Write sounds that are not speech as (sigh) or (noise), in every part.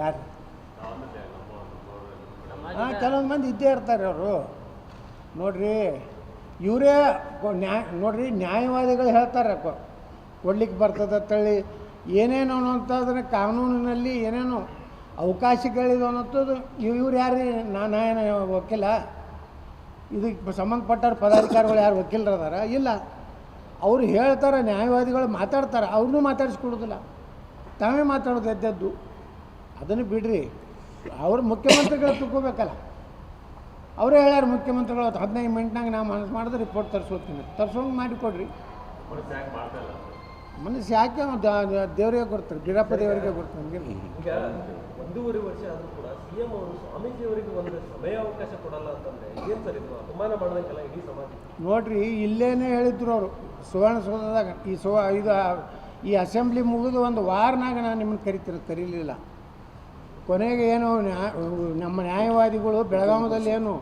ಯಾರು? ಹಾಂ, ಕೆಲವೊಂದು ಮಂದಿ ಇದ್ದೇ ಇರ್ತಾರೆ ಅವರು. ನೋಡ್ರಿ, ಇವರೇ ನ್ಯಾಯ ನೋಡ್ರಿ, ನ್ಯಾಯವಾದಿಗಳು ಹೇಳ್ತಾರೆ ಕೊಡ್ಲಿಕ್ಕೆ ಬರ್ತದೆ ಅಂತೇಳಿ. ಏನೇನು ಅನ್ನೋಂಥದ್ರೆ ಕಾನೂನಿನಲ್ಲಿ ಏನೇನು ಅವಕಾಶಗಳಿದೆ ಅನ್ನೋಂಥದ್ದು ಇವ್ರು ಯಾರು ನಾನು ಏನು ವಕೀಲ. ಇದಕ್ಕೆ ಸಂಬಂಧಪಟ್ಟ ಪದಾಧಿಕಾರಿಗಳು ಯಾರು ವಕೀಲರದಾರ? ಇಲ್ಲ. ಅವರು ಹೇಳ್ತಾರೆ, ನ್ಯಾಯವಾದಿಗಳು ಮಾತಾಡ್ತಾರೆ. ಅವ್ರನ್ನೂ ಮಾತಾಡಿಸ್ಕೊಡೋದಿಲ್ಲ ತಾವೇ ಮಾತಾಡೋದು ಎದ್ದದ್ದು ಅದನ್ನು ಬಿಡ್ರಿ. ಅವ್ರು ಮುಖ್ಯಮಂತ್ರಿಗಳು ತುಕ್ಕೋಬೇಕಲ್ಲ ಅವರು ಹೇಳ್ಯಾರ ಮುಖ್ಯಮಂತ್ರಿಗಳು ಅವತ್ತು ಹದಿನೈದು ಮಿನಿಟ್ನಾಗ ನಾವು ಮನಸ್ಸು ಮಾಡಿದ್ರೆ ರಿಪೋರ್ಟ್ ತರಿಸೋತೀನಿ ತರ್ಸೋಂಗೆ ಮಾಡಿಕೊಡ್ರಿ ಮನಸ್ಸು ಯಾಕೆ ದೇವರಿಗೆ ಕೊಡ್ತಾರೆ ಗಿಡಪ್ಪ ದೇವರಿಗೆ ಕೊಡ್ತಾರೆ ನಮಗೆ ಒಂದೂವರೆ ವರ್ಷ ಆದರೂ ಕೂಡ ಸಿಎಂ ಅವರು ಸ್ವಾಮೀಜಿಯವರಿಗೆ ಒಂದು ಸಮಯಾವಕಾಶ ಕೊಡಲ್ಲ ಅಂತಂದ್ರೆ ಏನ್ ಸರ್ ಇದು? ಅಪಮಾನ ಮಾಡ್ದಂಗೆಲ್ಲ ಇಡೀ ಸಮಾಜ ನೋಡ್ರಿ ಇಲ್ಲೇನೇ ಹೇಳಿದ್ರು ಅವರು ಸುವರ್ಣಸೌಧದಾಗ ಈ ಸುವ ಇದು ಈ ಅಸೆಂಬ್ಲಿ ಮುಗಿದು ಒಂದು ವಾರನಾಗ ನಾನು ನಿಮ್ಮನ್ನು ಕರಿತಿರ ಕರೀಲಿಲ್ಲ. ಕೊನೆಗೆ ಏನು ನ್ಯಾ ನಮ್ಮ ನ್ಯಾಯವಾದಿಗಳು ಬೆಳಗಾವದಲ್ಲಿ ಏನು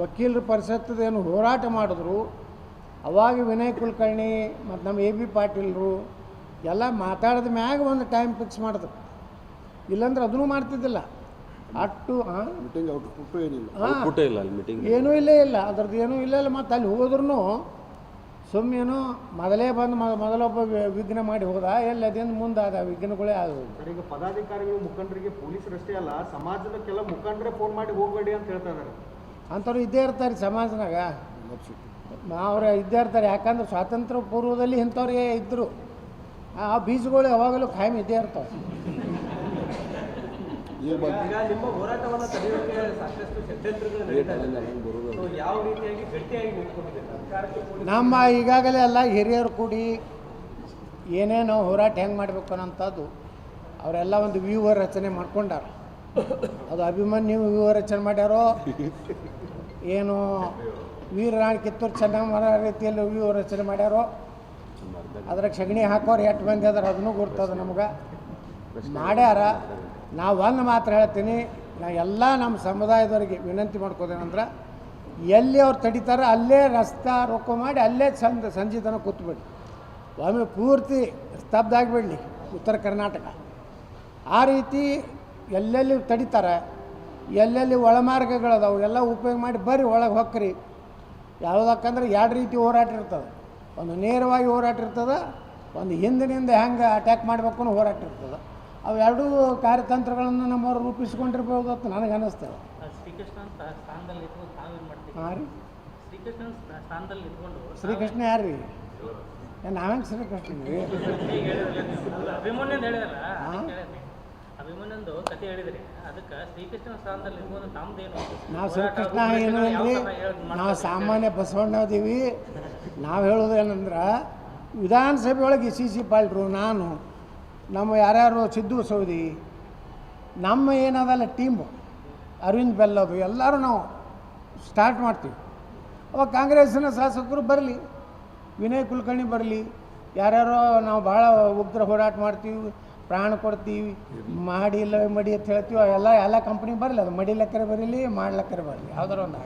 ವಕೀಲರ ಪರಿಷತ್ತದ ಏನು ಹೋರಾಟ ಮಾಡಿದ್ರು ಅವಾಗ ವಿನಯ್ ಕುಲಕರ್ಣಿ ಮತ್ತು ನಮ್ಮ ಎ ಬಿ ಪಾಟೀಲ್ರು ಎಲ್ಲ ಮಾತಾಡಿದ ಮ್ಯಾಗ ಒಂದು ಟೈಮ್ ಫಿಕ್ಸ್ ಮಾಡಿದ್ರು. ಇಲ್ಲಾಂದ್ರೆ ಅದನ್ನೂ ಮಾಡ್ತಿದ್ದಿಲ್ಲ. ಅಟ್ಟು ಏನಿಲ್ಲ. ಮೀಟಿಂಗ್ ಏನೂ ಇಲ್ಲೇ ಇಲ್ಲ. ಅದ್ರದ್ದು ಏನೂ ಇಲ್ಲ ಇಲ್ಲ. ಮತ್ತು ಅಲ್ಲಿ ಹೋದ್ರೂ ಸುಮ್ಮನೇನು ಮೊದಲೇ ಬಂದು ಮೊದ- ಮೊದಲೊಬ್ಬ ವಿಘ್ನ ಮಾಡಿ ಹೋದ ಎಲ್ಲಿ ಅದೇನು ಮುಂದೆ ಆದ ವಿಘ್ನಗಳೇ ಆದವು. ಸರ್ ಈಗ ಪದಾಧಿಕಾರಿಗಳು ಮುಖಂಡರಿಗೆ ಪೊಲೀಸರಷ್ಟೇ ಅಲ್ಲ ಸಮಾಜದ ಕೆಲ ಮುಖಂಡರೇ ಫೋನ್ ಮಾಡಿ ಹೋಗಬೇಡಿ ಅಂತ ಹೇಳ್ತಾ ಇದ್ದಾರೆ ಅಂಥವ್ರು ಇದ್ದೇ ಇರ್ತಾರೆ ಸಮಾಜನಾಗ. ಅವ್ರು ಇದ್ದೇ ಇರ್ತಾರೆ ಯಾಕಂದ್ರೆ ಸ್ವಾತಂತ್ರ್ಯ ಪೂರ್ವದಲ್ಲಿ ಇಂಥವ್ರಿಗೆ ಇದ್ದರು ಆ ಬೀಜಗಳು ಯಾವಾಗಲೂ ಖಾಯಂ ಇದ್ದೇ ಇರ್ತಾವೆ. ಈ ಬಗ್ಗೆ ನಿಮ್ಮ ಹೋರಾಟವನ್ನ ತಡೆಯೋಕೆ ಸಾಕಷ್ಟು ಷಡ್ಯಂತ್ರಗಳು ನಡೀತಾ ಇದೆ ಯಾವ ರೀತಿಯಾಗಿ ಗಟ್ಟಿಯಾಗಿ ನಿಂತ್ಕೊಂಡಿದೆ ಸರ್ಕಾರಕ್ಕೆ ನಮ್ಮ ಈಗಾಗಲೇ ಎಲ್ಲ ಹಿರಿಯರು ಕೂಡಿ ಏನೇನು ಹೋರಾಟ ಹೆಂಗೆ ಮಾಡಬೇಕು ಅನ್ನೋಂಥದ್ದು ಅವರೆಲ್ಲ ಒಂದು ವ್ಯೂಹ ರಚನೆ ಮಾಡ್ಕೊಂಡಾರ. ಅದು ಅಭಿಮನ್ಯು ವ್ಯೂಹ ರಚನೆ ಮಾಡ್ಯಾರೋ ಏನು ವೀರರಾಣಿ ಕಿತ್ತೂರು ಚೆನ್ನಮ್ಮರ ರೀತಿಯಲ್ಲಿ ವ್ಯೂಹ ರಚನೆ ಮಾಡ್ಯಾರೋ ಅದ್ರಾಗ ಸಗಣಿ ಹಾಕೋರು ಎಷ್ಟು ಮಂದಿ ಅದಾರ ಅದನ್ನು ಗುರ್ತದ ನಮ್ಗೆ. ಮಾಡ್ಯಾರ. ನಾವು ಒಂದು ಮಾತ್ರ ಹೇಳ್ತೀನಿ, ನಾ ಎಲ್ಲ ನಮ್ಮ ಸಮುದಾಯದವರಿಗೆ ವಿನಂತಿ ಮಾಡ್ಕೋದೇನಂದ್ರೆ, ಎಲ್ಲಿ ಅವ್ರು ತಡಿತಾರೋ ಅಲ್ಲೇ ರಸ್ತೆ ರೊಕ್ಕ ಮಾಡಿ ಅಲ್ಲೇ ಚಂದ ಸಂಜೆ ತನಕ ಕೂತ್ಬಿಡಿ. ಒಮ್ಮೆ ಪೂರ್ತಿ ಸ್ತಬ್ಧ ಆಗಿಬಿಡಲಿ ಉತ್ತರ ಕರ್ನಾಟಕ. ಆ ರೀತಿ ಎಲ್ಲೆಲ್ಲಿ ತಡಿತಾರೆ, ಎಲ್ಲೆಲ್ಲಿ ಒಳಮಾರ್ಗಗಳದಾವು ಎಲ್ಲ ಉಪಯೋಗ ಮಾಡಿ ಬರ್ರಿ ಒಳಗೆ ಹೊಕ್ಕರಿ ಯಾವುದಕ್ಕಂದ್ರೆ ಎರಡು ರೀತಿ ಹೋರಾಟ ಇರ್ತದೆ. ಒಂದು ನೇರವಾಗಿ ಹೋರಾಟ ಇರ್ತದೆ, ಒಂದು ಹಿಂದಿನಿಂದ ಹೆಂಗೆ ಅಟ್ಯಾಕ್ ಮಾಡಬೇಕು ಹೋರಾಟ ಇರ್ತದೆ. ಅವೆರಡೂ ಕಾರ್ಯತಂತ್ರಗಳನ್ನು ನಮ್ಮವರು ರೂಪಿಸ್ಕೊಂಡಿರ್ಬೋದು ಅಂತ ನನಗೆ ಅನ್ನಿಸ್ತದೆ ಹಾಂ ರೀ. ಶ್ರೀಕೃಷ್ಣ ಯಾರು ರೀ? ನಾವೇನು ಶ್ರೀಕೃಷ್ಣ (laughs) ರೀ ನಾವು ಶ್ರೀಕೃಷ್ಣ ರೂಪರೇಷೆಗಳು ಏನು ಯಾವ ಅಂದ್ರೆ? ಥರ ಹೇಳ್- ನಾವು ಸಾಮಾನ್ಯ ಬಸವಣ್ಣ ಅದೀವಿ ನಾವು ಹೇಳೋದು ಏನಂದ್ರೆ ವಿಧಾನಸಭೆಯೊಳಗೆ ಸಿ ಸಿ ಪಾಲ್ಟ್ರು ನಾನು ನಮ್ಮ ಯಾರ್ಯಾರು ಸಿದ್ದು ಸೌದಿ ನಮ್ಮ ಏನದಲ್ಲ ಟೀಮು ಅರವಿಂದ್ ಬೆಲ್ಲದು, ಎಲ್ಲರೂ ನಾವು ಸ್ಟಾರ್ಟ್ ಮಾಡ್ತೀವಿ. ಅವಾಗ ಕಾಂಗ್ರೆಸ್ಸಿನ ಶಾಸಕರು ಬರಲಿ, ವಿನಯ್ ಕುಲಕರ್ಣಿ ಬರಲಿ, ಯಾರ್ಯಾರೋ ನಾವು ಭಾಳ ಉಗ್ರ ಹೋರಾಟ ಮಾಡ್ತೀವಿ, ಪ್ರಾಣ ಕೊಡ್ತೀವಿ, ಮಾಡಿ ಇಲ್ಲ ಮಡಿ ಅಂತ ಹೇಳ್ತೀವಿ ಎಲ್ಲ ಎಲ್ಲ ಕಂಪ್ನಿ ಬರಲಿ, ಅದು ಮಡಿಲಕ್ಕರೆ ಬರಲಿ, ಮಾಡ್ಲಕ್ಕರೆ ಬರಲಿ, ಯಾವ್ದಾರ ಒಂದು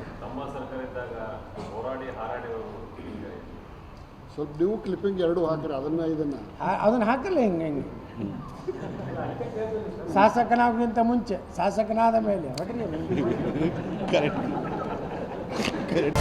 ಸ್ವಲ್ಪ ನೀವು ಕ್ಲಿಪ್ಪಿಂಗ್ ಎರಡು ಹಾಕ್ರಿ ಅದನ್ನ ಇದನ್ನ. ಅದನ್ನ ಹಾಕಲ್ಲ ಹಿಂಗೆ ಹೆಂಗೆ? ಶಾಸಕನಾಗೋಕ್ಕಿಂತ ಮುಂಚೆ ಶಾಸಕನಾದ ಮೇಲೆ ಕರೆಕ್ಟ್ ಕರೆಕ್ಟ್